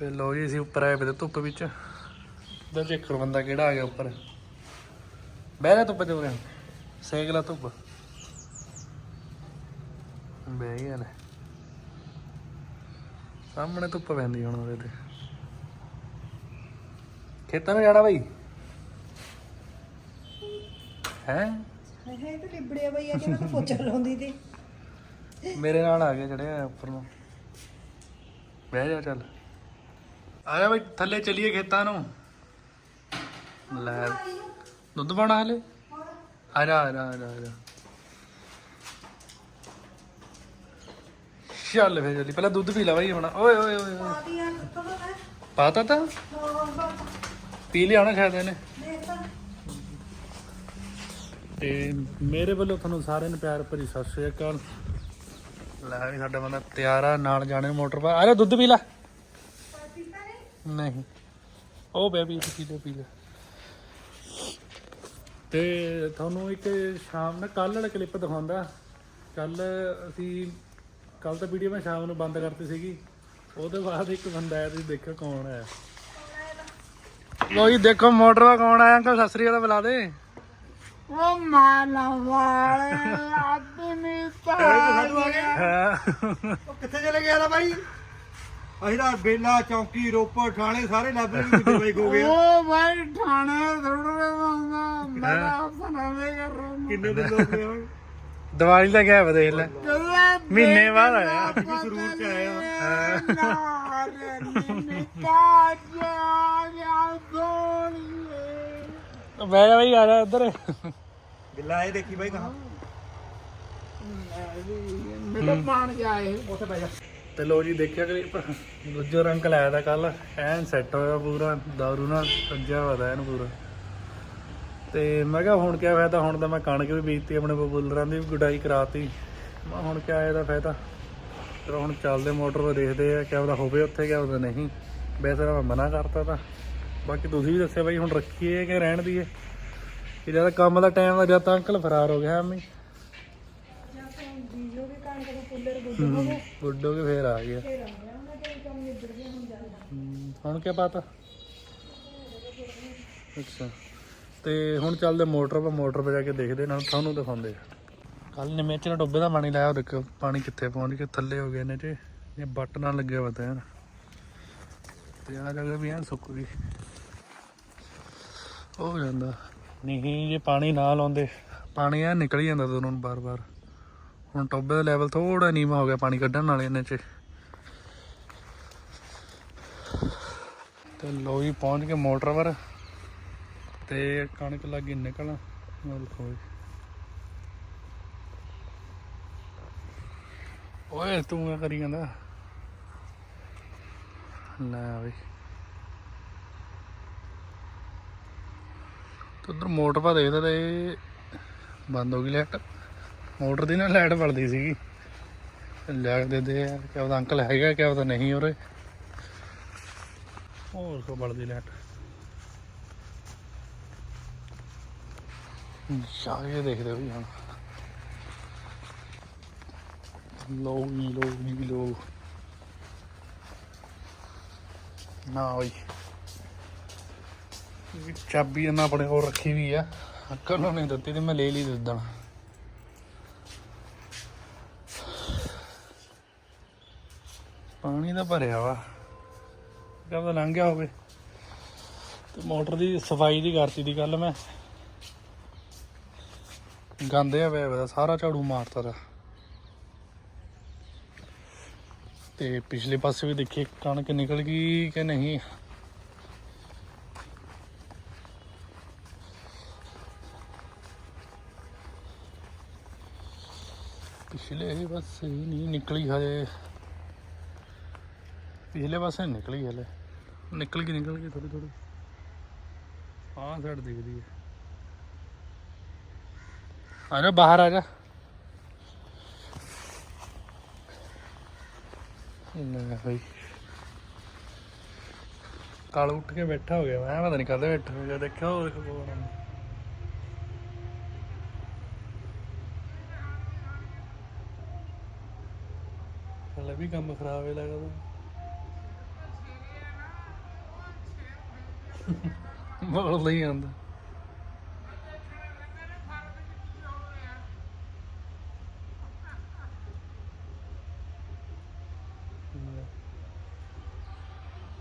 ਤੇ ਲੋ ਜੀ ਅਸੀਂ ਉੱਪਰ ਆਏ ਪਏ ਤੇ ਧੁੱਪ ਵਿੱਚ। ਉਧਰ ਦੇਖੋ ਬੰਦਾ ਕਿਹੜਾ ਆ ਗਿਆ ਉੱਪਰ। ਬਹਿ ਜਾ ਧੁੱਪ ਚ ਸੇਕ ਲਾ ਧੁੱਪ। ਬਹਿ ਗਿਆ ਲੈ ਸਾਹਮਣੇ ਧੁੱਪ ਪੈਂਦੀ ਹੁਣ ਉਹਦੇ ਤੇ। ਖੇਤਾਂ ਨੂੰ ਜਾਣਾ ਬਾਈ? ਹੈ? ਹੈ ਤਾਂ ਲਿਬੜਿਆ ਬਈ ਆ ਕਿ ਮੈਂ ਪੋਚਾ ਲਾਉਂਦੀ ਤੇ। ਮੇਰੇ ਨਾਲ ਆ ਗਿਆ ਚੜਿਆ ਉੱਪਰ ਨੂੰ। ਬਹਿ ਜਾ ਚੱਲ। ਆਇਆ ਜਾ ਬਈ, ਥੱਲੇ ਚਲੀਏ ਖੇਤਾਂ ਨੂੰ। ਲੈ, ਦੁੱਧ ਪਾਉਣਾ ਹਲੇ? ਆ ਜਾ ਆ ਜਾ ਆ ਜਾ ਚੱਲ ਫੇਰ ਜਲਦੀ ਪਹਿਲਾਂ ਦੁੱਧ ਪੀ ਲਾ ਬਾਈ ਆਪਣਾ ਓਏ ਓਏ ਓਏ ਓਏ। ਪਾਤਾ ਤਾਂ? ਪੀ ਲਿਆ ਨਾ ਸ਼ਾਇਦ ਇਹਨੇ। ਤੇ ਮੇਰੇ ਵੱਲੋਂ ਤੁਹਾਨੂੰ ਸਾਰਿਆਂ ਨੂੰ ਪਿਆਰ ਭਰੀ ਸਤਿ ਸ਼੍ਰੀ ਅਕਾਲ। ਲੈ ਵੀ ਸਾਡਾ ਬੰਦਾ ਤਿਆਰ ਆ, ਨਾਲ ਜਾਣੇ ਮੋਟਰ ਪਾ ਆ ਜਾ, ਦੁੱਧ ਪੀ ਲੈ। ਨਹੀਂ। ਉਹ ਬੇਬੀ ਪੀ ਲੈ ਪੀ ਲੈ ਤੇ ਤੁਹਾਨੂੰ ਇੱਕ ਸ਼ਾਮ ਨੂੰ ਕੱਲ ਵਾਲਾ ਕਲਿੱਪ ਦਿਖਾਉਂਦਾ। ਕੱਲ ਅਸੀਂ ਕੱਲ ਤਾਂ ਵੀਡੀਓ ਮੈਂ ਸ਼ਾਮ ਨੂੰ ਬੰਦ ਕਰਤੀ ਸੀਗੀ। ਉਹਦੇ ਬਾਅਦ ਇੱਕ ਬੰਦਾ ਆਇਆ ਤੁਸੀਂ ਦੇਖੋ ਕੌਣ ਆਇਆ। ਲੋ ਜੀ ਦੇਖੋ ਮੋਟਰ ਦਾ ਕੌਣ ਆਇਆ ਅੰਕਲ ਸਤਿ ਸ੍ਰੀ ਅਕਾਲ ਬੁਲਾ ਦੇ। ਉਹ ਮਾਲਾ ਵਾਲੇ ਆਦਮੀ ਤਾਂ ਹਾਂ। ਉਹ ਕਿੱਥੇ ਚਲੇ ਗਿਆ ਨਾ ਬਾਈ? ਅਸੀਂ ਤਾਂ ਬੇਲਾ ਚੌਂਕੀ ਰੋਪੜ ਥਾਣੇ ਸਾਰੇ ਲੱਭ ਰਹੇ ਕਿਤੇ ਬਾਈ ਖੋ ਗਿਆ ਉਹ ਭਾਈ ਠਾਣੇ ਥੋੜਾ ਹੁੰਦਾ ਮੇਰਾ ਸੁਣਾਵੇ ਕਰ ਰਹਾ। ਕਿੰਨੇ ਦਿਨ ਹੋ ਗਏ ਹੋਏ ਦੀਵਾਲੀ ਦਾ ਗਿਆ ਵਾ ਦੇਖ ਲੈ। ਮਹੀਨੇ ਬਾਅਦ ਆਇਆ। ਸਰੂਰ ਚ ਆਇਆ। ਜਾ ਬਈ ਆ ਜਾ ਇੱਧਰ। ਬਿੱਲਾ ਇਹ ਦੇਖੀ ਬਾਈ ਕਹਾ ਮੇਰਾ ਪਾਣ ਜਾਏ ਉੱਥੇ ਬੈ ਜਾ। ਤੇ ਲੋ ਜੀ, ਦੇਖਿਆ ਕਲਿੱਪ ਦੂਜਾ ਰੰਗ ਲਾਇਆ ਦਾ ਕੱਲ ਐਨ ਸੈੱਟ ਹੋਇਆ ਪੂਰਾ, ਦਾਰੂ ਨਾਲ ਸੱਜਿਆ ਹੋਇਆ ਐਨ ਪੂਰਾ। ਤੇ ਮੈਂ ਕਿਹਾ ਹੁਣ ਕਿਆ ਫਾਇਦਾ, ਹੁਣ ਤਾਂ ਮੈਂ ਕਣਕ ਵੀ ਬੀਜਤੀ, ਆਪਣੇ ਬਬੂਲਰਾਂ ਦੀ ਵੀ ਗੁਡਾਈ ਕਰਾਤੀ। ਮੈਂ ਹੁਣ ਕਿਆ ਇਹਦਾ ਫਾਇਦਾ? ਚਲੋ ਹੁਣ ਚੱਲਦੇ ਮੋਟਰ 'ਤੇ ਦੇਖਦੇ ਆ, ਕਿਆ ਉਹਦਾ ਹੋਵੇ ਉੱਥੇ, ਕਿਆ ਉਹਦਾ ਨਹੀਂ। ਵੈਸੇ ਤਾਂ ਮੈਂ ਮਨਾ ਕਰਤਾ ਤਾਂ। ਬਾਕੀ ਤੁਸੀਂ ਵੀ ਦੱਸਿਆ ਬਾਈ, ਹੁਣ ਰੱਖੀਏ ਕਿ ਰਹਿਣ ਦੀਏ ਕਿ ਜਦ ਕੰਮ ਦਾ ਟਾਈਮ ਆ, ਜਦ ਤਾਂ ਅੰਕਲ ਫਰਾਰ ਹੋ ਗਿਆ ਐਵੇਂ ਜੀਜੋ ਵੀ ਕਾਣ ਕੋ ਗੁੱਡ ਗੁੱਡੋ ਕੇ ਫੇਰ ਆ ਗਿਆ। ਜਾ ਹਮ, ਹੁਣ ਕੀ ਪਤਾ? ਅੱਛਾ। ਤੇ ਹੁਣ ਚੱਲਦੇ ਮੋਟਰ 'ਤੇ ਮੋਟਰ 'ਤੇ ਜਾ ਕੇ ਦੇਖਦੇ ਨਾਲ ਤੁਹਾਨੂੰ ਦਿਖਾਉਂਦੇ। ਕੱਲ ਨੇ ਮੇਚ ਨਾਲ ਡੋਬੇ ਦਾ ਪਾਣੀ ਲਾਇਆ ਉਹ ਦੇਖੋ ਪਾਣੀ ਕਿੱਥੇ ਪਹੁੰਚ ਗਿਆ ਥੱਲੇ ਹੋ ਗਏ ਨੇ ਤੇ ਇਹ ਬੱਟ ਨਾਲ ਲੱਗਿਆ ਪਤਾ ਯਾਰ ਤੇ ਆ ਜਗ੍ਹਾ ਵੀ ਐਨ ਸੁੱਕ ਗਈ। ਹੋ ਜਾਂਦਾ। ਨਹੀਂ ਜੇ ਪਾਣੀ ਨਾ ਲਾਉਂਦੇ ਪਾਣੀ ਐ ਨਿਕਲ ਹੀ ਜਾਂਦਾ ਦੋਨੋਂ ਨੂੰ ਬਾਰ-ਬਾਰ। ਹੁਣ ਟੋਬੇ ਦਾ ਲੈਵਲ ਥੋੜਾ ਨੀਵਾਂ ਹੋ ਗਿਆ ਪਾਣੀ ਕੱਢਣ ਵਾਲੇ ਇਹਨੇ 'ਚ। ਤੇ ਲੋ ਜੀ, ਪਹੁੰਚ ਕੇ ਮੋਟਰ ਪਰ। ਤੇ ਕਣਕ ਲੱਗੀ ਨਿਕਲਣ। ਉਹ ਓਏ, ਤੂੰ ਕੀ ਕਰੀ ਜਾਂਦਾ? ਲੈ ਬਈ। ਤੇ ਉਧਰ ਮੋਟਰ ਪਾ ਦੇਖਦਾ ਤੇ ਬੰਦ ਹੋ ਗਈ ਲਾਈਟ ਮੋਟਰ ਦੀ ਨਾ ਲਾਈਟ ਬਲਦੀ ਸੀਗੀ। ਲੈ ਦੇ ਦੇ ਯਾਰ ਕਿਆ ਉਹਦਾ ਅੰਕਲ ਹੈਗਾ, ਕਿਆ ਉਹਦਾ ਨਹੀਂ ਉਰੇ। ਹੋਰ ਕੋ ਬਲਦੀ ਲਾਈਟ। ਜਾ ਕੇ ਦੇਖਦੇ ਵੀ ਹੁਣ। ਲੋ ਵੀ ਲੋ ਜੀ ਲੋ ਨਾ ਹੋਈ ਚਾਬੀ ਇਹਨਾਂ ਆਪਣੇ ਕੋਲ ਰੱਖੀ ਵੀ ਆ। ਅੰਕਲ ਨੂੰ ਦਿੱਤੀ ਤੇ ਮੈਂ ਲੈ ਲਈ ਦਿਦਣ ਪਾਣੀ ਤਾਂ ਭਰਿਆ ਵਾ। ਕਦ ਲੰਘ ਗਿਆ ਹੋਵੇ। ਤੇ ਮੋਟਰ ਦੀ ਸਫ਼ਾਈ ਦੀ ਕਰਤੀ ਦੀ ਗੱਲ ਮੈਂ। ਗੰਦੇ ਆ ਵੇ ਸਾਰਾ ਝਾੜੂ ਮਾਰਤਾ ਦਾ। ਤੇ ਪਿਛਲੇ ਪਾਸੇ ਵੀ ਦੇਖੀ, ਕਣਕ ਨਿਕਲ ਗਈ ਕਿ ਨਹੀਂ? ਪਿਛਲੇ ਪਾਸੇ ਨਹੀਂ ਨਿਕਲੀ ਹਜੇ। ਪਿਛਲੇ ਪਾਸੇ ਨੀ ਨਿਕਲੀ ਹਲੇ। ਨਿਕਲ ਗਈ ਨਿਕਲ ਗਈ ਥੋੜੀ ਥੋੜੀ ਆਹ ਸਾਈਡ ਦਿਖਦੀ ਹੈ। ਆ ਜਾ, ਬਾਹਰ ਆ ਜਾ। ਲੈ ਭਾਈ ਕਾਲ ਉੱਠ ਕੇ ਬੈਠਾ ਹੋ ਗਿਆ ਮੈਂ, ਪਤਾ ਨਹੀਂ ਕਦੇ ਬੈਠਾ ਹੋ ਗਿਆ, ਦੇਖਿਆ ਉਹ ਦੇਖੋ ਕੌਣ ਹਲੇ ਵੀ ਕੰਮ ਖਰਾਬ ਹੈ ਲੱਗਦਾ। ਬੋਲ ਨਹੀਂ ਆਉਂਦਾ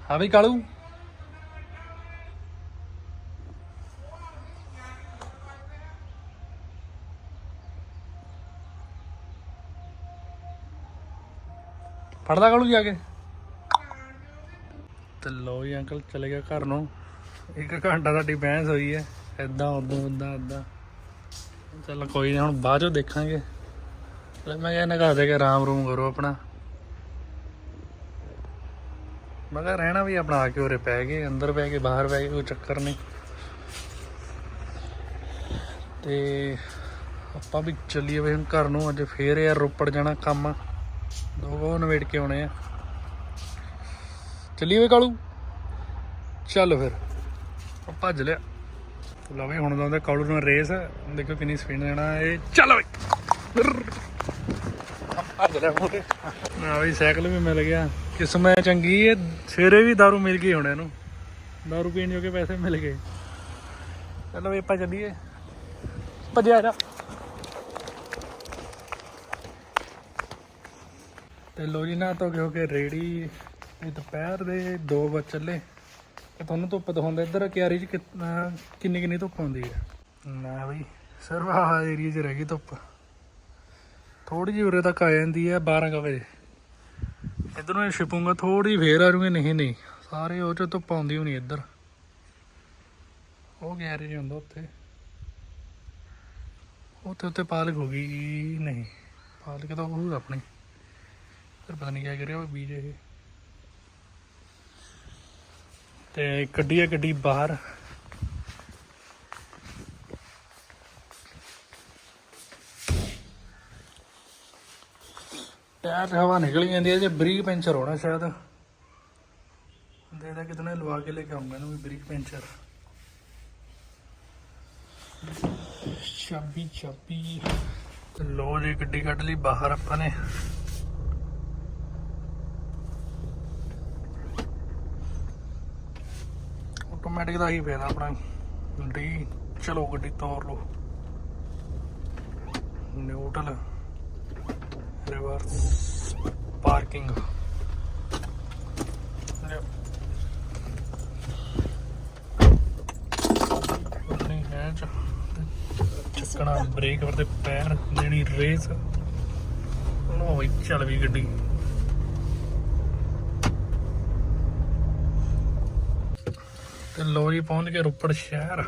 ਹਾਂ ਵੀ ਕਾਲੂ। ਫੜਦਾ ਕਾਲੂ ਜਾ ਕੇ? ਤੇ ਲੋ ਜੀ ਅੰਕਲ, ਚਲੇ ਗਿਆ ਘਰ ਨੂੰ। ਇੱਕ ਘੰਟਾ ਸਾਡੀ ਬਹਿਸ ਹੋਈ ਹੈ। ਐਦਾਂ ਉਦੋਂ ਉਦਾਂ ਉਦਾਂ ਚੱਲ ਕੋਈ ਨਹੀਂ ਹੁਣ ਬਾਅਦ ਚੋਂ ਦੇਖਾਂਗੇ। ਲੈ ਮੈਂ ਕਹਿੰਦਾ ਘਰ ਦੇ ਕੇ ਆਰਾਮ ਰੂਮ ਕਰੋ ਆਪਣਾ। ਮੈਂ ਕਿਹਾ ਰਹਿਣਾ ਵੀ ਆਪਣਾ ਆ ਕੇ ਉਰੇ ਪੈ ਗਏ, ਅੰਦਰ ਪੈ ਗਏ, ਬਾਹਰ ਪੈ ਗਏ, ਕੋਈ ਚੱਕਰ ਨਹੀਂ ਤੇ ਆਪਾਂ ਵੀ ਚੱਲੀਏ ਵੀ ਹੁਣ ਘਰ ਨੂੰ, ਅੱਜ ਫੇਰ ਯਾਰ ਰੋਪੜ ਜਾਣਾ ਕੰਮ। ਦੋ ਗੋ ਨਵੇੜ ਕੇ ਆਉਣੇ ਆ। ਚੱਲੀਏ ਵੇ ਕਾਲੂ? ਚੱਲ ਫਿਰ। ਉਹ ਭੱਜ ਲਿਆ ਲਵੇ ਹੁਣ ਦਾ ਉਹਦੇ ਕਾਲੂ ਨਾਲ ਰੇਸ ਦੇਖੋ ਕਿੰਨੀ ਸਪੀਡ ਜਾਣਾ ਇਹ ਚੱਲ ਵੇ ਭੱਜ ਲਿਆ ਮੋਟੇ ਨਾ ਵੀ ਸਾਈਕਲ ਵੀ ਮਿਲ ਗਿਆ ਕਿਸਮਤ ਚੰਗੀ ਹੈ ਸਵੇਰੇ ਵੀ दारू ਮਿਲ ਗਈ ਹੁਣ ਇਹਨੂੰ दारू ਪੀਣ ਜੋਗੇ ਪੈਸੇ ਮਿਲ ਗਏ ਚਲੋ ਵੀ ਆਪਾਂ ਚੱਲੀਏ ਭੱਜਿਆ ਜਾ ਤੇ ਲੋ ਜੀ ਨਾ ਤੋਂ ਕਿਉਂਕਿ ਰੇੜੀ ਇਹ ਦੁਪਹਿਰ ਦੇ 2 ਵਜੇ ਚੱਲੇ ਤੇ ਤੁਹਾਨੂੰ ਧੁੱਪ ਦਿਖਾਉਂਦਾ, ਇੱਧਰ ਕਿਆਰੀ ਚ ਕਿੰਨੀ ਕਿੰਨੀ ਧੁੱਪ ਆਉਂਦੀ ਹੈ। ਨਾ ਬਈ, ਸਿਰਫ ਆਹ ਏਰੀਆ 'ਚ ਰਹਿ ਗਈ ਧੁੱਪ। ਥੋੜੀ ਜਿਹੀ ਉਰੇ ਤੱਕ ਆ ਜਾਂਦੀ ਹੈ 12 ਕੁ ਵਜੇ। ਇੱਧਰੋਂ ਇਹ ਛਿਪੂਗਾ ਥੋੜੀ ਫੇਰ ਆ ਜੂਗੇ, ਨਹੀਂ ਨਹੀਂ। ਸਾਰੇ ਉਹ ਚ ਧੁੱਪ ਆਉਂਦੀ ਹੋਣੀ ਇੱਧਰ। ਉਹ ਗੈਰੇਜ ਹੁੰਦਾ ਉੱਥੇ। ਉੱਥੇ ਉੱਤੇ ਪਾਲਕ ਹੋ ਗਈ, ਨਹੀਂ। ਪਾਲਕ ਤਾਂ ਉਹ ਆਪਣੀ। ਫਿਰ ਪਤਾ ਨਹੀਂ ਕੀ ਕਰਿਆ, ਉਹ ਬੀਜ ਇਹ। ਤੇ ਕੱਢੀ ਹੈ ਗੱਡੀ ਬਾਹਰ। ਟਾਇਰ ਹਵਾ ਨਿਕਲ ਜਾਂਦੀ ਹੈ ਜੇ ਬਰੀਕ ਪੈਂਚਰ ਹੋਣਾ ਸ਼ਾਇਦ। ਦੇ ਦਾ ਕਿਤਨੇ ਲਵਾ ਕੇ ਲੈ ਕੇ ਆਉਂਗਾ ਇਹਨੂੰ ਵੀ ਬਰੀਕ ਪੈਂਚਰ। ਚਾਬੀ ਚਾਬੀ। ਲੋ ਜੀ, ਗੱਡੀ ਕੱਢ ਲਈ ਬਾਹਰ ਆਪਾਂ ਨੇ। ਆਟੋਮੈਟਿਕ ਦਾ ਹੀ ਫਾਇਦਾ ਆਪਣਾ ਗੱਡੀ, ਚਲੋ ਗੱਡੀ ਤੋਰ ਲਓ। Neutral reverse parking. ਨਹੀਂ ਹੈ ਚੱਕਣਾ ਬ੍ਰੇਕ ਵਰ ਪੈਰ ਦੇਣੀ ਰੇਸ ਲੋ ਵੀ ਚੱਲ ਵੀ ਗੱਡੀ। ਤੇ ਲੋ ਜੀ ਪਹੁੰਚ ਕੇ ਰੋਪੜ ਸ਼ਹਿਰ।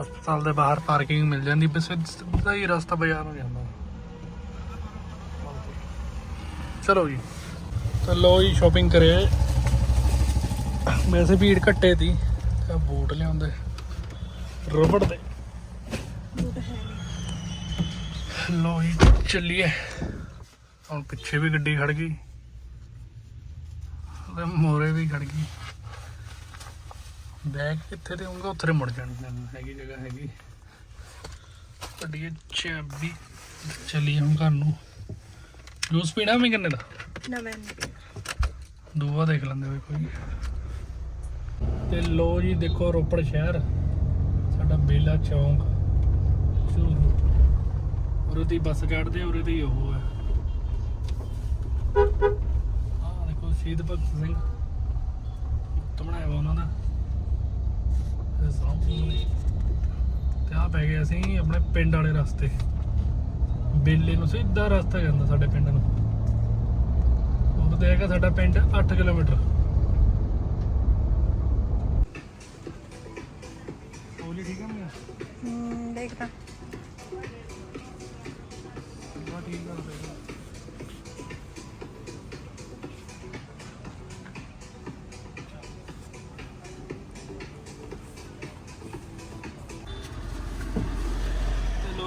ਹਸਪਤਾਲ ਦੇ ਬਾਹਰ ਪਾਰਕਿੰਗ ਮਿਲ ਜਾਂਦੀ ਬਸ ਸਿੱਧਾ ਹੀ ਰਸਤਾ ਬਾਜ਼ਾਰ ਨੂੰ ਜਾਂਦਾ। ਚਲੋ ਜੀ ਤੇ ਲੋ ਜੀ ਸ਼ਾਪਿੰਗ ਕਰੇ। ਵੈਸੇ ਭੀੜ ਘੱਟੇ ਦੀ ਤੇ ਬੂਟ ਲਿਆਉਂਦੇ। ਰੋਪੜ ਦੇ। ਲੋ ਜੀ ਚੱਲੀਏ। ਹੁਣ ਪਿੱਛੇ ਵੀ ਗੱਡੀ ਖੜ ਗਈ। ਤੇ ਮੋਰੇ ਵੀ ਖੜ ਗਈ। ਬੈਗ ਕਿੱਥੇ ਤੇ ਹੋਊਗਾ? ਉੱਥੇ ਮੁੜ ਜਾਣੀ ਹੈਗੀ ਜਗ੍ਹਾ ਹੈਗੀ। ਕੱਢੀਏ ਚਾਬੀ। ਚੱਲੀਏ ਹੁਣ ਘਰ ਨੂੰ। ਜੂਸ ਪੀਣਾ ਮੈਂ ਕਿੰਨੇ ਦਾ? ਨਾ ਮੈਂ ਦੂਆ ਦੇਖ ਲੈਂਦੇ ਵੇ ਕੋਈ। ਤੇ ਲੋ ਜੀ ਦੇਖੋ ਰੋਪੜ ਸ਼ਹਿਰ। ਸਾਡਾ ਬੇਲਾ ਚੌਂਕ। ਉਰੇ ਦੀ ਬੱਸ ਚੜਦੇ ਉਰੇ ਦੀ ਉਹ ਹੈ ਆਹ ਦੇਖੋ ਸ਼ਹੀਦ ਭਗਤ ਸਿੰਘ ਪੁੱਤ ਬਣਾਇਆ ਵਾ ਉਹਨਾਂ ਦਾ ਤੇ ਸਾਹਮਣੇ ਤੇ ਆ ਪੈ ਗਏ ਅਸੀਂ ਆਪਣੇ ਪਿੰਡ ਵਾਲੇ ਰਸਤੇ। ਬੇਲੇ ਨੂੰ ਸਿੱਧਾ ਰਸਤਾ ਜਾਂਦਾ ਸਾਡੇ ਪਿੰਡ ਨੂੰ। ਉਹ ਤੇ ਹੈਗਾ ਸਾਡਾ ਪਿੰਡ 8 ਕਿਲੋਮੀਟਰ।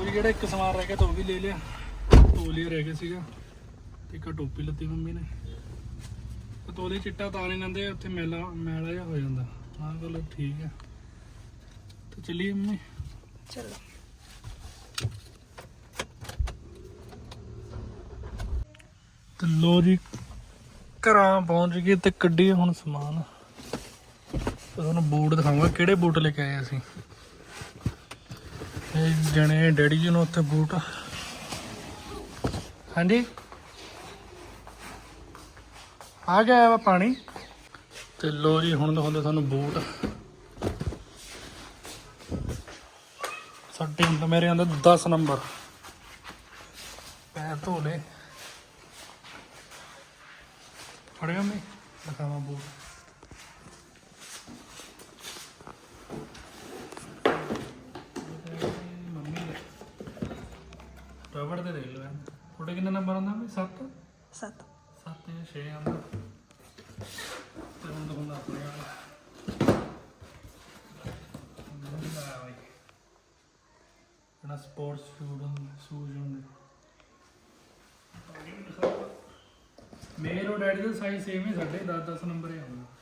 ਜੀ ਜਿਹੜਾ ਇੱਕ ਸਮਾਨ ਰਹਿ ਗਿਆ ਤਾਂ ਉਹ ਵੀ ਲੈ ਲਿਆ। ਤੋਲੀਆ ਰਹਿ ਗਿਆ ਸੀਗਾ। ਤੇ ਇੱਕ ਟੋਪੀ ਲੱਤੀ ਮੰਮੀ ਨੇ। ਤੇ ਤੋਲੇ ਚਿੱਟਾ ਤਾਂ ਨਹੀਂ ਲੈਂਦੇ ਉੱਥੇ ਮੈਲਾ ਮੈਲਾ ਜਿਹਾ ਹੋ ਜਾਂਦਾ। ਆਹ ਗੱਲ ਠੀਕ ਹੈ। ਤੇ ਚੱਲੀਏ ਮੰਮੀ। ਚਲੋ। ਤੇ ਲੋ ਜੀ ਘਰਾਂ ਪਹੁੰਚ ਗਏ ਤੇ ਕੱਢੀਏ ਹੁਣ ਸਮਾਨ। ਤੁਹਾਨੂੰ ਬੂਟ ਦਿਖਾਉਂਗਾ ਕਿਹੜੇ ਬੂਟ ਲੈ ਕੇ ਆਏ ਅਸੀਂ। ਇਹ ਜਣੇ ਡੈਡੀ ਜੀ ਨੂੰ ਉੱਥੇ ਬੂਟ। ਹਾਂਜੀ? ਆ ਗਿਆ ਵਾ ਪਾਣੀ। ਤੇ ਲੋ ਜੀ, ਹੁਣ ਦਿਖਾਉਂਦੇ ਤੁਹਾਨੂੰ ਬੂਟ। ਸਾਡੇ ਅੰਦਰ, ਮੇਰੇ ਅੰਦਰ 10 ਨੰਬਰ। ਪੈਰ ਧੋ ਲੈ ਫੜਿਆ ਮੈਂ ਦਿਖਾਵਾਂ ਬੂਟ ਮੰਮੀ ਦੇ ਰਬੜ ਦੇ ਦੇਖ ਲਓ ਐਨ। ਤੁਹਾਡੇ ਕਿੰਨਾ ਨੰਬਰ ਆਉਂਦਾ ਵੀ 7 ਸੱਤ 7 ਜਾਂ 6 ਆਉਂਦਾ ਤੇ ਹੁਣ ਦਿਖਾਉਂਦਾ ਆਪਣੇ ਵਾਲਾ ਲੈ ਬਾਈ ਇਹਨਾਂ ਸਪੋਰਟਸ ਸ਼ੂਜ਼ ਹੁੰਦੇ ਸ਼ੂਜ਼ ਹੁੰਦੇ ਮੇਰੇ ਔਰ ਡੈਡੀ ਦਾ ਸਾਈਜ਼ ਸੇਮ ਹੀ ਸਾਡੇ 10 10 ਨੰਬਰ ਹੀ ਆਉਂਦਾ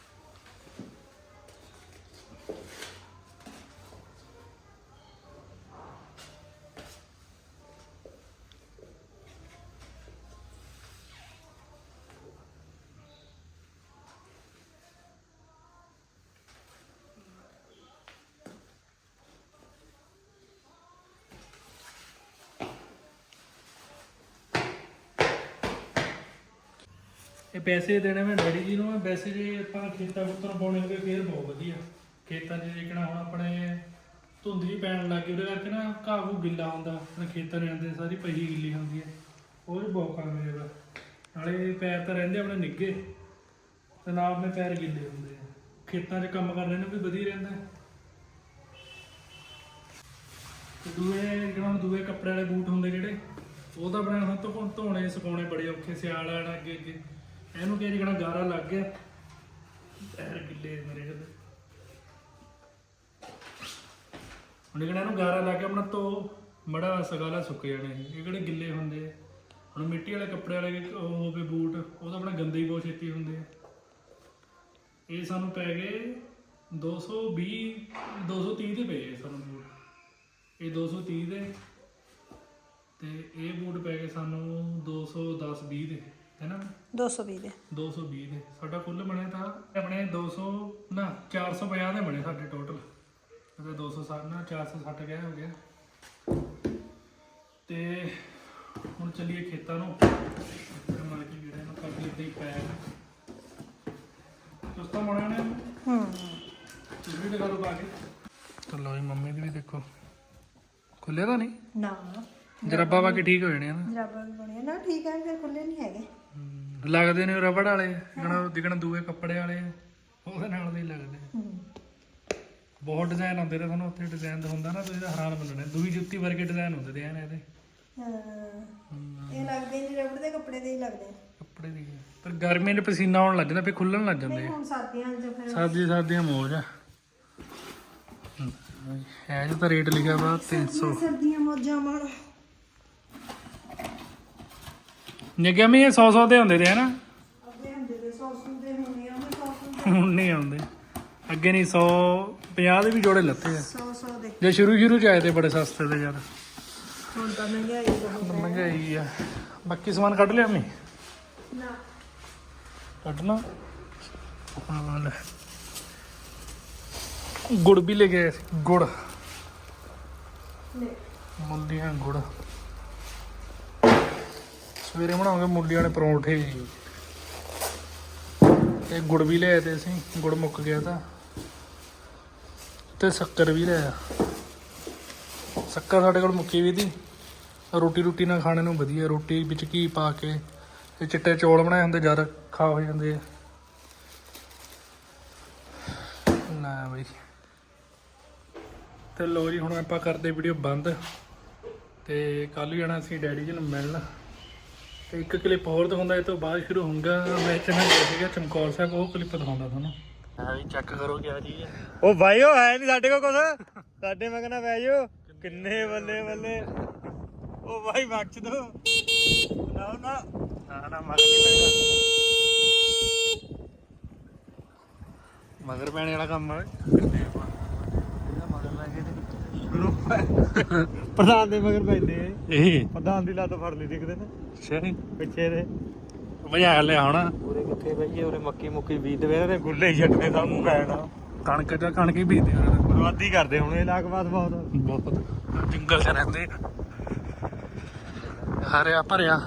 ਇਹ ਪੈਸੇ ਦੇਣੇ ਮੈਂ ਡੈਡੀ ਜੀ ਨੂੰ ਵੈਸੇ ਜੇ ਆਪਾਂ ਖੇਤਾਂ ਖੁੱਤਰ ਪਾਉਣੇ ਹੋਵੇ, ਫੇਰ ਬਹੁਤ ਵਧੀਆ। ਖੇਤਾਂ 'ਚ ਜਿਕਣਾ ਹੁਣ ਆਪਣੇ ਧੁੰਦ ਜੀ ਪੈਣ ਲੱਗ ਗਈ, ਉਹਦੇ ਕਰਕੇ ਨਾ ਘਾਹ ਘੂ ਗਿੱਲਾ ਹੁੰਦਾ। ਆਪਣੇ ਖੇਤਾਂ ਦੇ ਅੰਦਰ ਸਾਰੀ ਪਹੀ ਗਿੱਲੀ ਹੁੰਦੀ ਹੈ। ਉਹ ਵੀ ਬਹੁਤ ਕੰਮ ਮੇਰਾ ਨਾਲੇ ਪੈਰ ਤਾਂ ਰਹਿੰਦੇ ਆਪਣੇ ਨਿੱਗੇ ਤੇ ਨਾਲ ਆਪਣੇ ਪੈਰ ਗਿੱਲੇ ਹੁੰਦੇ ਆ। ਖੇਤਾਂ 'ਚ ਕੰਮ ਕਰਨੇ ਨੂੰ ਵੀ ਵਧੀਆ ਰਹਿੰਦਾ ਹੈ। ਤੇ ਦੂਏ, ਜਿਹੜਾ ਹੁਣ ਦੂਏ ਕੱਪੜੇ ਵਾਲੇ ਬੂਟ ਹੁੰਦੇ ਜਿਹੜੇ, ਉਹ ਤਾਂ ਆਪਣੇ ਹੁਣ ਤੋਂ ਧੋਣੇ, ਸੁਕਾਉਣੇ ਬੜੇ ਔਖੇ, ਸਿਆਲ ਆਣਾ ਅੱਗੇ ਅੱਗੇ। ਇਹਨੂੰ ਕਿਹਾ ਜਿਹੜਾ ਗਾਰਾ ਲੱਗ ਗਿਆ। ਪੈਰ ਗਿੱਲੇ ਮੇਰੇ ਜਦ। ਹੁਣ ਜਿਹੜਾ ਇਹਨੂੰ ਗਾਰਾ ਲੱਗ ਗਿਆ, ਆਪਣਾ ਧੋ, ਮੜਾ ਸਗਾਲਾ ਸੁੱਕ ਜਾਣੇ ਇਹ। ਕਿਹੜੇ ਗਿੱਲੇ ਹੁੰਦੇ ਆ? ਹੁਣ ਮਿੱਟੀ ਵਾਲੇ ਕੱਪੜੇ ਵਾਲੇ ਉਹ ਹੋਵੇ ਬੂਟ, ਉਹ ਤਾਂ ਆਪਣਾ ਗੰਦੇ ਹੀ ਬਹੁਤ ਛੇਤੀ ਹੁੰਦੇ ਆ। ਇਹ ਸਾਨੂੰ ਪੈ ਗਏ 220 230 ਦੇ ਪਏ ਆ ਸਾਨੂੰ ਬੂਟ। ਇਹ 230 ਦੇ। ਤੇ ਇਹ ਬੂਟ ਪੈ ਗਏ ਸਾਨੂੰ 210 20 ਦੇ। ਹੈਨਾ 220 ਦੇ 220 ਦੇ। ਸਾਡਾ ਕੁੱਲ ਬਣਿਆ ਤਾਂ ਆਪਣੇ 200 ਨਾ 450 ਦੇ ਬਣੇ ਸਾਡੇ ਟੋਟਲ ਤੇ 260 ਨਾ 460 ਗਿਆ ਹੋ ਗਿਆ। ਤੇ ਹੁਣ ਚੱਲੀਏ ਖੇਤਾਂ ਨੂੰ। ਫਿਰ ਮਾਰ ਕੇ ਜਿਹੜੇ ਨੂੰ ਕਰ ਲਈ ਤੇ ਪੈਰ ਦੋਸਤਾਂ ਮੋੜਿਆ ਨੇ? ਹੂੰ। ਤੁਸੀਂ ਵੀ ਦਿਖਾ ਦਿਓ ਪਾ ਕੇ। ਚਲੋ ਜੀ ਮੰਮੀ ਦੀ ਵੀ ਦੇਖੋ। ਖੁੱਲਿਆ ਤਾਂ ਨਹੀਂ? ਨਾ। ਜਰਾਬਾ ਪਾ ਕੇ ਠੀਕ ਹੋ ਜਾਣੇ ਆ ਨਾ। ਜਰਾਬਾਂ ਵੀ ਬਣੀਆਂ ਨਾ ਠੀਕ ਹੈ ਫਿਰ ਖੁੱਲੇ ਨਹੀਂ ਹੈਗੇ। ਲੱਗਦੇ ਨੇ ਰਬੜ ਵਾਲੇ ਜਿਹੜਾ ਦਿਖਣ ਦੂਏ ਕੱਪੜੇ ਵਾਲੇ ਉਹਦੇ ਨਾਲ ਦੇ ਹੀ। ਲੱਗਦੇ ਬਹੁਤ ਡਿਜ਼ਾਈਨ ਹੁੰਦੇ ਨੇ ਤੁਹਾਨੂੰ ਉੱਥੇ ਡਿਜ਼ਾਈਨ ਹੁੰਦਾ ਨਾ ਤੁਸੀਂ ਤਾਂ ਹੈਰਾਨ ਬੰਨਣੇ ਦੂਈ ਜੁੱਤੀ ਵਰਗੇ ਡਿਜ਼ਾਈਨ ਹੁੰਦੇ ਨੇ ਇਹਦੇ। ਹਾਂ। ਹਮ, ਇਹ ਲੱਗਦੇ ਨਹੀਂ ਰਬੜ ਦੇ ਕੱਪੜੇ ਦੇ ਹੀ ਲੱਗਦੇ ਆ। ਕੱਪੜੇ ਦੀ ਪਰ ਗਰਮੀ ਨੇ ਪਸੀਨਾ ਆਉਣ ਲੱਗ ਜਾਂਦਾ ਫਿਰ ਖੁੱਲਣ ਲੱਗ ਜਾਂਦੇ ਹੁਣ ਸਰਦੀਆਂ 'ਚ ਫਿਰ। ਸਰਦੀ ਸਰਦੀਆਂ ਮੌਜ ਆ। ਇਹ ਜੋ ਤਾਂ ਰੇਟ ਲਿਖਿਆ ਵਾ 300 ਸਰਦੀਆਂ ਮੌਜਾਂ ਮਾਣ ਨਿਗਮ ਇਹ 100 100 ਦੇ ਹੁੰਦੇ ਤੇ ਹਨਾ? ਅੱਗੇ ਹੁੰਦੇ ਦੇ ਸੌਸੂ ਦੇ ਹੋਣੇ ਆ ਮੈਂ ਸੌਸੂ ਹੁਣ ਨਹੀਂ ਆਉਂਦੇ। ਅੱਗੇ ਨਹੀਂ 100 50 ਦੇ ਵੀ ਜੋੜੇ ਲੱਤੇ ਆ। 100 100 ਦੇ। ਜੇ ਸ਼ੁਰੂ ਸ਼ੁਰੂ ਚ ਆਏ ਤੇ ਬੜੇ ਸਸਤੇ ਤੇ ਯਾਰ। ਹੁਣ ਤਾਂ ਮਹਿੰਗਾਈ ਬਹੁਤ ਮਹਿੰਗਾਈ ਆ। ਬਾਕੀ ਸਮਾਨ ਕੱਢ ਲਿਆ ਮੈਂ ਨਾ। ਕੱਢਣਾ ਹਾਂ ਲੈ ਗੁੜ ਵੀ ਲੈ ਗਏ ਗੁੜ। ਲੈ। ਮੁੰਡੀਆਂ ਗੁੜ। ਸਵੇਰੇ ਬਣਾਉਂਗੇ ਮੁੰਡੀਆਂ ਵਾਲੇ ਪਰੌਂਠੇ ਤੇ ਗੁੜ ਵੀ ਲਿਆਏ ਤੇ ਅਸੀਂ, ਗੁੜ ਮੁੱਕ ਗਿਆ ਤਾਂ। ਤੇ ਸ਼ੱਕਰ ਵੀ ਲਿਆ ਸ਼ੱਕਰ ਸਾਡੇ ਕੋਲ ਮੁੱਕੀ ਵੀ ਦੀ ਰੋਟੀ ਰੋਟੀ ਨਾਲ ਖਾਣੇ ਨੂੰ ਵਧੀਆ, ਰੋਟੀ ਵਿੱਚ ਘੀ ਪਾ ਕੇ ਤੇ ਚਿੱਟੇ ਚੌਲ ਬਣਾਏ ਹੁੰਦੇ ਜ਼ਿਆਦਾ ਖਾ ਹੋ ਜਾਂਦੇ ਆ। ਨਾ ਬਈ। ਤੇ ਲੋ ਜੀ, ਹੁਣ ਆਪਾਂ ਕਰਦੇ ਵੀਡੀਓ ਬੰਦ। ਤੇ ਕੱਲ ਜਾਣਾ ਅਸੀਂ ਡੈਡੀ ਜੀ ਨੂੰ ਮਿਲਣ। ਤੇ ਇੱਕ ਕਲਿੱਪ ਹੋਰ ਦਿਖਾਉਂਦਾ ਇਹ ਤੋਂ ਬਾਅਦ ਸ਼ੁਰੂ ਹੋਊਗਾ। ਮੈਂ ਚੈਨਲ ਸੀਗਾ ਚਮਕੌਰ ਸਾਹਿਬ ਉਹ ਕਲਿੱਪ ਦਿਖਾਉਂਦਾ ਤੁਹਾਨੂੰ। ਹਾਂ ਵੀ ਚੈੱਕ ਕਰੋ ਕਿਆ ਚੀਜ਼ ਹੈ ਉਹ ਭਾਈ ਉਹ ਹੈ ਨਹੀਂ ਸਾਡੇ ਕੋਲ ਕੁਛ। ਸਾਡੇ ਮੈਂ ਕਹਿੰਦਾ ਬਹਿ ਜਾਓ। ਕਿੰਨੇ ਬੱਲੇ ਬੱਲੇ। ਉਹ ਭਾਈ ਬਖਸ਼ ਦੋ। ਨਾ ਨਾ। ਨਾ ਨਾ ਮਗਰ ਨਹੀਂ ਪੈਣਾ। ਮਗਰ ਪੈਣੇ ਵਾਲਾ ਕੰਮ ਹੈ। ਪ੍ਰਧਾਨ ਦੇ ਮਗਰ ਪੈਂਦੇ ਆ। ਇਹ। ਪ੍ਰਧਾਨ ਦੀ ਲੱਤ ਫੜ ਲਈ ਦਿਖਦੇ ਨੇ। ਲਿਆ ਹੁਣ। ਉਰੇ ਕਿੱਥੇ ਬਈਏ ਮੱਕੀ ਮੁੱਕੀ ਬੀਜ ਦੇਵੇ ਗੁੱਲੇ ਹੀ ਸਾਨੂੰ ਪੈਣਾ ਕਣਕ ਜਾਂ ਕਣਕ ਹੀ ਬੀਜਦੇ ਹੁਣ ਕਰਦੇ ਹੁਣ ਬਹੁਤ। ਜੰਗਲ ਚ ਰਹਿੰਦੇ ਹਰਿਆ ਭਰਿਆ।